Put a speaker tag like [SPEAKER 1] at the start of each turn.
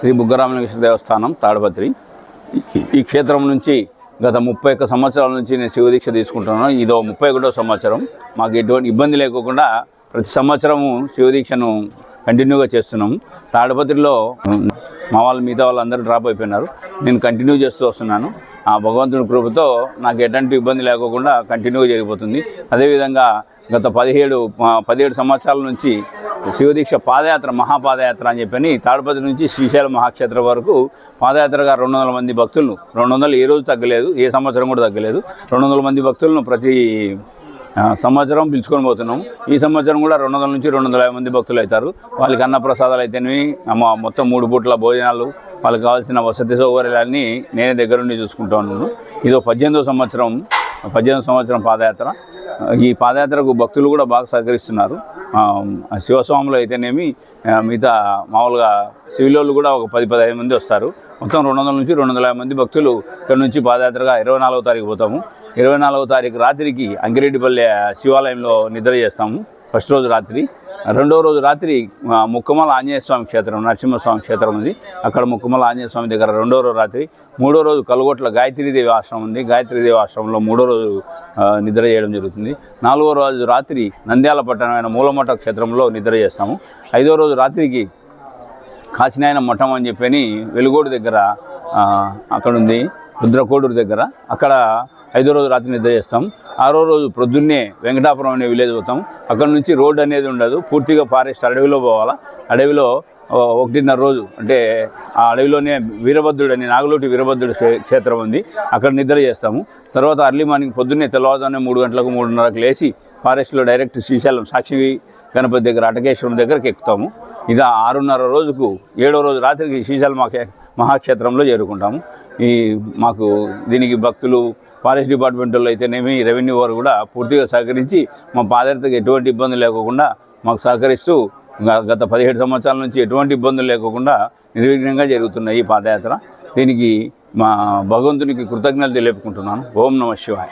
[SPEAKER 1] శ్రీ బుగ్గరామలింగేశ్వర దేవస్థానం తాడపత్రి. ఈ- క్షేత్రం నుంచి గత ముప్పై ఒక్క సంవత్సరాల నుంచి నేను శివదీక్ష తీసుకుంటున్నాను. ఇదో ముప్పై ఒకటో సంవత్సరం. మాకు ఎటువంటి ఇబ్బంది లేకోకుండా ప్రతి సంవత్సరము శివదీక్షను కంటిన్యూగా చేస్తున్నాము. తాడపత్రిలో మా వాళ్ళు మిగతా వాళ్ళందరూ డ్రాప్ అయిపోయినారు. నేను కంటిన్యూ చేస్తూ వస్తున్నాను. ఆ భగవంతుడి కృపతో నాకు ఎటువంటి ఇబ్బంది లేకోకుండా కంటిన్యూగా జరిగిపోతుంది. అదేవిధంగా గత పదిహేడు పదిహేడు సంవత్సరాల నుంచి శివదీక్ష పాదయాత్ర మహాపాదయాత్ర అని చెప్పని తాడపతి నుంచి శ్రీశైలం మహాక్షేత్రం వరకు పాదయాత్రగా రెండు వందల మంది భక్తులను రెండు వందలు ఏ రోజు తగ్గలేదు ఏ సంవత్సరం కూడా తగ్గలేదు. రెండు వందల మంది భక్తులను ప్రతి సంవత్సరం పిలుచుకొని పోతున్నాం ఈ సంవత్సరం కూడా రెండు వందల నుంచి రెండు వందల యాభై మంది భక్తులు అవుతారు. వాళ్ళకి అన్నప్రసాదాలు అయితేనేవి మొత్తం మూడు పూట్ల భోజనాలు వాళ్ళకి కావాల్సిన వసతి సౌకర్యాలన్నీ నేనే దగ్గరుండి చూసుకుంటా ఉన్నాను. ఇదో పద్దెనిమిదో సంవత్సరం పద్దెనిమిది సంవత్సరం పాదయాత్ర. ఈ పాదయాత్రకు భక్తులు కూడా బాగా సహకరిస్తున్నారు. శివస్వాములు అయితేనేమి మిగతా మామూలుగా సివిలోళ్ళు కూడా ఒక పది పదిహేను మంది వస్తారు. మొత్తం రెండు వందల నుంచి రెండు వందల యాభై మంది భక్తులు ఇక్కడ నుంచి పాదయాత్రగా ఇరవై నాలుగో తారీఖు పోతాము. ఇరవై నాలుగో తారీఖు రాత్రికి అంకిరెడ్డిపల్లె శివాలయంలో నిద్ర చేస్తాము. ఫస్ట్ రోజు రాత్రి రెండో రోజు రాత్రి ముక్కుమల ముక్కమల ఆంజనేయ స్వామి క్షేత్రం నరసింహస్వామి క్షేత్రం ఉంది. అక్కడ ముక్కమల ఆంజనేయ స్వామి దగ్గర రెండో రోజు రాత్రి మూడో రోజు కలుగొట్ల గాయత్రీదేవి ఆశ్రమం ఉంది. గాయత్రీదేవి ఆశ్రమంలో మూడో రోజు నిద్ర చేయడం జరుగుతుంది. నాలుగో రోజు రాత్రి నంద్యాల పట్టణమైన మూలమఠ క్షేత్రంలో నిద్ర చేస్తాము. ఐదో రోజు రాత్రికి కాశీనాయన మఠం అని చెప్పని వెలుగోడు దగ్గర అక్కడుంది. అక్కడ ఉంది రుద్రకోడూరు దగ్గర. అక్కడ ఐదో రోజు రాత్రి నిద్ర చేస్తాం. ఆరో రోజు ప్రొద్దున్నే వెంకటాపురం అనే విలేజ్ పోతాం. అక్కడ నుంచి రోడ్ అనేది ఉండదు. పూర్తిగా ఫారెస్ట్ అడవిలో పోవాలా? అడవిలో ఒకటిన్నర రోజు అంటే ఆ అడవిలోనే వీరభద్రుడు అని నాగలోటి వీరభద్రుడు క్షేత్రం ఉంది. అక్కడ నిద్ర చేస్తాము. తర్వాత అర్లీ మార్నింగ్ పొద్దున్నే తెల్లవారుజామునే మూడు గంటలకు మూడున్నరకు లేచి ఫారెస్ట్లో డైరెక్ట్ శ్రీశైలం సాక్షి గణపతి దగ్గర అటకేశ్వరం దగ్గరకు ఎక్కుతాము. ఇక ఆరున్నర రోజుకు ఏడో రోజు రాత్రికి శ్రీశైలం మహాక్షేత్రంలో చేరుకుంటాము. ఈ మాకు దీనికి భక్తులు ఫారెస్ట్ డిపార్ట్మెంట్ వాళ్ళు అయితేనేమి రెవెన్యూ వారు కూడా పూర్తిగా సహకరించి మా పాదయాత్రకు ఎటువంటి ఇబ్బంది లేకోకుండా మాకు సహకరిస్తూ గత పదిహేడు సంవత్సరాల నుంచి ఎటువంటి ఇబ్బందులు లేకోకుండా నిర్విఘ్నంగా జరుగుతున్నాయి ఈ పాదయాత్ర. దీనికి మా భగవంతునికి కృతజ్ఞతలు తెలుపుకుంటున్నాను ఓం నమ శివాయ.